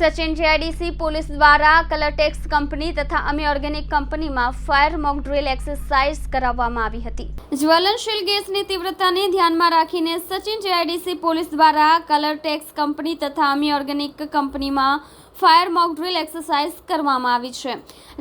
Sachin GIDC police દ્વારા Colourtex company તથા અમે ઓર્ગેનિક કંપનીમાં ફાયર મોક ડ્રિલ એક્સરસાઇઝ કરાવવામાં આવી હતી. જ્વલનશીલ ગેસની તીવ્રતાને ધ્યાનમાં રાખીને સચિન જેઆઈડીસી પોલીસ દ્વારા કલરટેક્સ કંપની તથા અમે ઓર્ગેનિક કંપનીમાં ફાયર મોક ડ્રિલ એક્સરસાઇઝ કરવામાં આવી છે.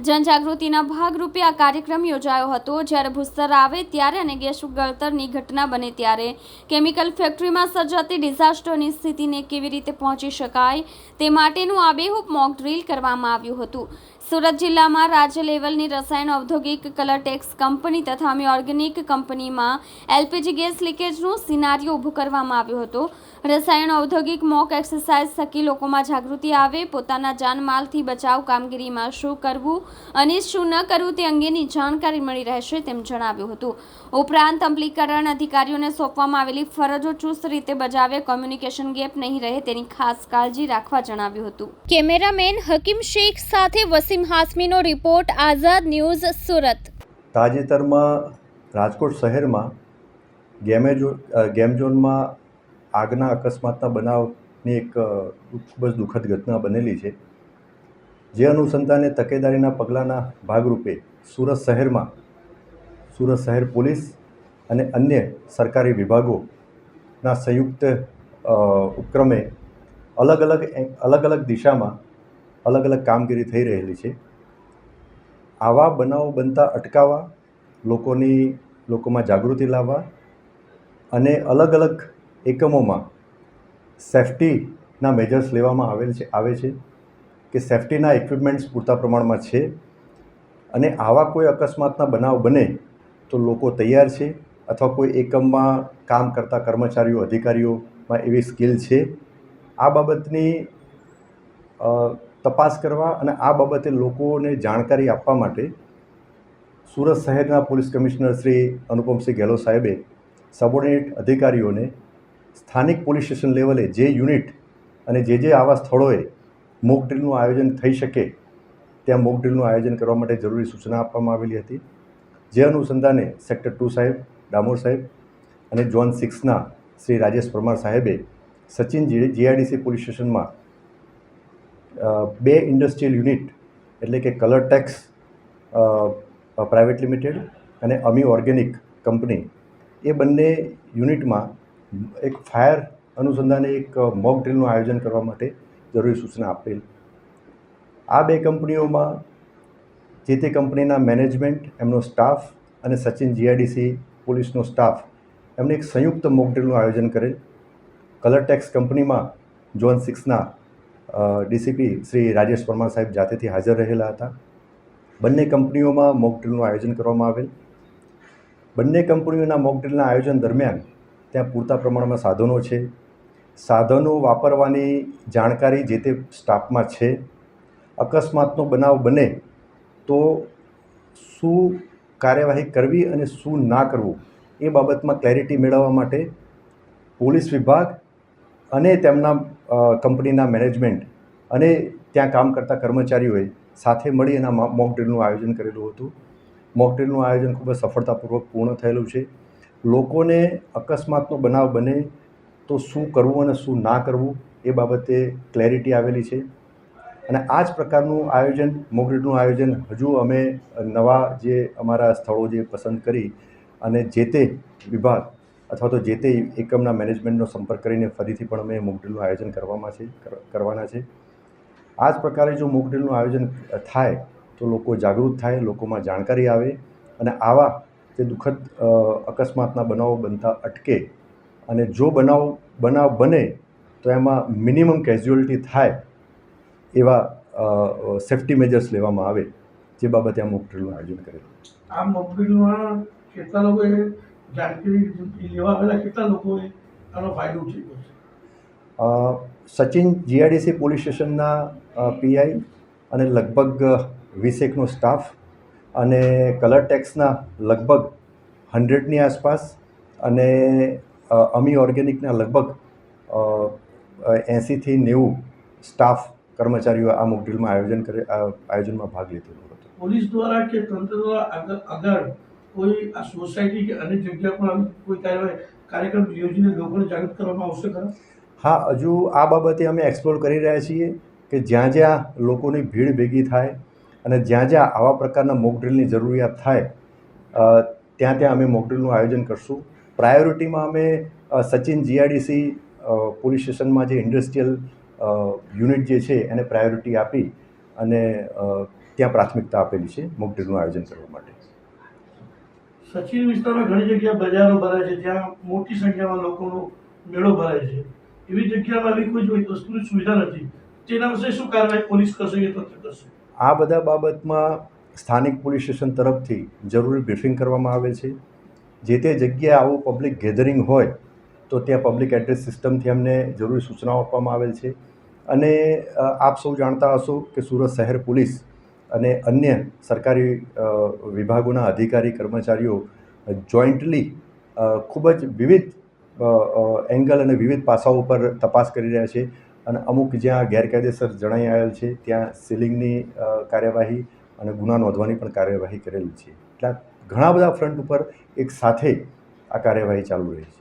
જનજાગૃતિના ભાગરૂપે આ કાર્યક્રમ યોજાયો હતો. જ્યારે ભૂસ્તર આવે ત્યારે અને ગેસ ગળતરની ઘટના બને ત્યારે કેમિકલ ફેક્ટરીમાં સર્જાતી ડિઝાસ્ટરની સ્થિતિને કેવી રીતે પહોંચી શકાય તે માટેનું આબેહૂબ મોક ડ્રિલ કરવામાં આવ્યું હતું. સુરત જિલ્લામાં રાજ્ય લેવલની રસાયણ ઔદ્યોગિક કલરટેક્સ કંપની તથા અમી ઓર્ગેનિક કંપનીમાં એલપીજી ગેસ લીકેજનું સિનારીઓ ઊભું કરવામાં આવ્યો હતો. રસાયણ ઔદ્યોગિક મોક એક્સરસાઇઝ થકી લોકોમાં જાગૃતિ આવે, પોતાના જાનમાલથી બચાવ કામગીરીમાં શું કરવું અને શું ન કરવું તે અંગેની જાણકારી મળી રહેશે તેમ જણાવ્યું હતું. ઉપરાંત અમલીકરણ અધિકારીઓને સોંપવામાં આવેલી ફરજો ચુસ્ત રીતે બજાવે, કોમ્યુનિકેશન ગેપ નહીં રહે તેની ખાસ કાળજી રાખવા જણાવ્યું હતું. કેમેરામેન હકીમ શેખ સાથે વસીમ હાસમીનો રિપોર્ટ, આઝાદ ન્યૂઝ, સુરત. તાજેતરમાં રાજકોટ શહેરમાં ગેમેજો ગેમઝોનમાં ગેમ ઝોનમાં આગના અકસ્માતના બનાવની એક ખૂબ જ દુઃખદ ઘટના બનેલી છે. જે અનુસંધાને તકેદારીના પગલાંના ભાગરૂપે સુરત શહેરમાં સુરત શહેર પોલીસ અને અન્ય સરકારી વિભાગોના સંયુક્ત ઉપક્રમે અલગ અલગ અલગ અલગ દિશામાં અલગ અલગ કામગીરી થઈ રહેલી છે. આવા બનાવો બનતા અટકાવવા, લોકોની, લોકોમાં જાગૃતિ લાવવા અને અલગ અલગ એકમોમાં સેફ્ટીના મેજર્સ લેવામાં આવેલ છે, આવે છે કે સેફ્ટીના ઇક્વિપમેન્ટ્સ પૂરતા પ્રમાણમાં છે અને આવા કોઈ અકસ્માતના બનાવ બને તો લોકો તૈયાર છે અથવા કોઈ એકમમાં કામ કરતા કર્મચારીઓ, અધિકારીઓમાં એવી સ્કિલ છે. આ બાબતની તપાસ કરવા અને આ બાબતે લોકોને જાણકારી આપવા માટે સુરત શહેરના પોલીસ કમિશનર શ્રી અનુપમસિંહ ગેહલોત સાહેબે સબોર્ડિનેટ અધિકારીઓને સ્થાનિક પોલીસ સ્ટેશન લેવલે જે યુનિટ અને જે જે આવા સ્થળોએ મોક ડ્રીલનું આયોજન થઈ શકે ત્યાં મોક ડ્રીલનું આયોજન કરવા માટે જરૂરી સૂચના આપવામાં આવેલી હતી. જે અનુસંધાને સેક્ટર ટુ સાહેબ, ડામોર સાહેબ અને ઝોન સિક્સના શ્રી રાજેશ પરમાર સાહેબે સચિન જીઆઈડીસી પોલીસ સ્ટેશનમાં બે ઇન્ડસ્ટ્રીયલ યુનિટ, એટલે કે કલર ટેક્સ પ્રાઇવેટ લિમિટેડ અને અમી ઓર્ગેનિક કંપની, એ બંને યુનિટમાં એક ફાયર અનુસંધાને એક મોક ડ્રીલનું આયોજન કરવા માટે જરૂરી સૂચના આપેલ. આ બે કંપનીઓમાં જે તે કંપનીના મેનેજમેન્ટ, એમનો સ્ટાફ અને સચિન જીઆઈડીસી પોલીસનો સ્ટાફ એમને એક સંયુક્ત મોક ડ્રીલનું આયોજન કરેલ. કલર ટેક્સ કંપનીમાં ઝોન સિક્સના ડીસીપી શ્રી રાજેશ પરમાર સાહેબ જાતેથી હાજર રહેલા હતા. બંને કંપનીઓમાં મોક ડ્રીલનું આયોજન કરવામાં આવેલ. બંને કંપનીઓના મોક ડ્રીલના આયોજન દરમિયાન ત્યાં પૂરતા પ્રમાણમાં સાધનો છે. સાધનો વાપરવાની જાણકારી જે તે સ્ટાફમાં છે. અકસ્માતનો બનાવ બને તો શું કાર્યવાહી કરવી અને શું ના કરવું એ બાબતમાં ક્લેરિટી મેળવવા માટે પોલીસ વિભાગ અને તેમના કંપનીના મેનેજમેન્ટ અને ત્યાં કામ કરતા કર્મચારીઓએ સાથે મળી એના મોક ડ્રિલનું આયોજન કરેલું હતું. મોક ડ્રિલનું આયોજન ખૂબ જ સફળતાપૂર્વક પૂર્ણ થયેલું છે. લોકોને અકસ્માતનો બનાવ બને તો શું કરવું અને શું ના કરવું એ બાબતે ક્લેરિટી આવેલી છે. અને આ જ પ્રકારનું આયોજન, મોક આયોજન હજુ અમે નવા જે અમારા સ્થળો જે પસંદ કરી અને જે તે વિભાગ અથવા તો જે તે એકમના મેનેજમેન્ટનો સંપર્ક કરીને ફરીથી પણ અમે મોકડ્રીલનું આયોજન કરવામાં છે, કર- કરવાના છે. આ જ પ્રકારે જો મોકડ્રીલનું આયોજન થાય તો લોકો જાગૃત થાય, લોકોમાં જાણકારી આવે અને આવા જે દુઃખદ અકસ્માતના બનાવો બનતા અટકે અને જો બનાવ બનાવ બને તો એમાં મિનિમમ કેઝ્યુઅલિટી થાય એવા સેફ્ટી મેજર્સ લેવામાં આવે, જે બાબતે આ મોકડ્રીલનું આયોજન કરેલું આ મોકડ્રીલમાં કેટલા લોકોએ જાણકારી લેવા આવેલા કેટલા લોકોએ આનો ફાયદો ઉઠાવ્યો છે? સચિન જીઆઈડીસી પોલીસ સ્ટેશનના પીઆઈ અને લગભગ વીસેકનો સ્ટાફ અને કલર ટેક્સના લગભગ હંડ્રેડની આસપાસ અને અમી ઓર્ગેનિકના લગભગ એંસીથી નેવું સ્ટાફ કર્મચારીઓ આ મોકડ્રીલમાં આયોજન કરે આ આયોજનમાં ભાગ લીધેલો હતો. પોલીસ દ્વારા કે તંત્ર દ્વારા આગળ આગળ કોઈ આ સોસાયટી કે અન્ય જગ્યા પર કોઈ કાર્યક્રમ યોજીને લોકોને જાગૃત કરવામાં આવશે ખરા? હા, હજુ આ બાબતે અમે એક્સપ્લોર કરી રહ્યા છીએ કે જ્યાં જ્યાં લોકોની ભીડ ભેગી થાય અને જ્યાં જ્યાં આવા પ્રકારના મોકડ્રિલની જરૂરિયાત થાય ત્યાં ત્યાં અમે મોકડ્રિલનું આયોજન કરશું. પ્રાયોરિટીમાં અમે સચિન જીઆઈડીસી પોલીસ સ્ટેશનમાં જે ઇન્ડસ્ટ્રીયલ યુનિટ જે છે એને પ્રાયોરિટી આપી અને ત્યાં પ્રાથમિકતા આપેલી છે મોકડ્રિલનું આયોજન કરવા માટે. સચિન વિસ્તારમાં ઘણી જગ્યાએ બજારો ભરાય છે જ્યાં મોટી સંખ્યામાં લોકોનો મેળો ભરાય છે. એવી જગ્યામાં આવી કોઈ વસ્તુની સુવિધા નથી. તેના વિશે શું કાર્યવાહી પોલીસ કરશે કે તંત્ર કરશે? આ બધા બાબતમાં સ્થાનિક પોલીસ સ્ટેશન તરફથી જરૂરી બ્રીફિંગ કરવામાં આવે છે. જે તે જગ્યાએ આવું પબ્લિક ગેધરિંગ હોય, તો ત્યાં પબ્લિક એડ્રેસ સિસ્ટમથી અમને જરૂરી સૂચનાઓ આપવામાં આવેલ છે. અને આપ સૌ જાણતા હશો કે સુરત શહેર પોલીસ અને અન્ય સરકારી વિભાગોના અધિકારી, કર્મચારીઓ જોઈન્ટલી ખૂબ જ વિવિધ એંગલ અને વિવિધ પાસાઓ પર તપાસ કરી રહ્યા છે. અને અમુક જ્યાં ગેરકાયદેસર જણાઈ આવેલ છે, ત્યાં સીલિંગની કાર્યવાહી અને ગુના નોંધવાની પણ કાર્યવાહી કરેલી છે. એટલે ઘણા બધા ફ્રન્ટ ઉપર એક સાથે આ કાર્યવાહી ચાલુ રહી છે.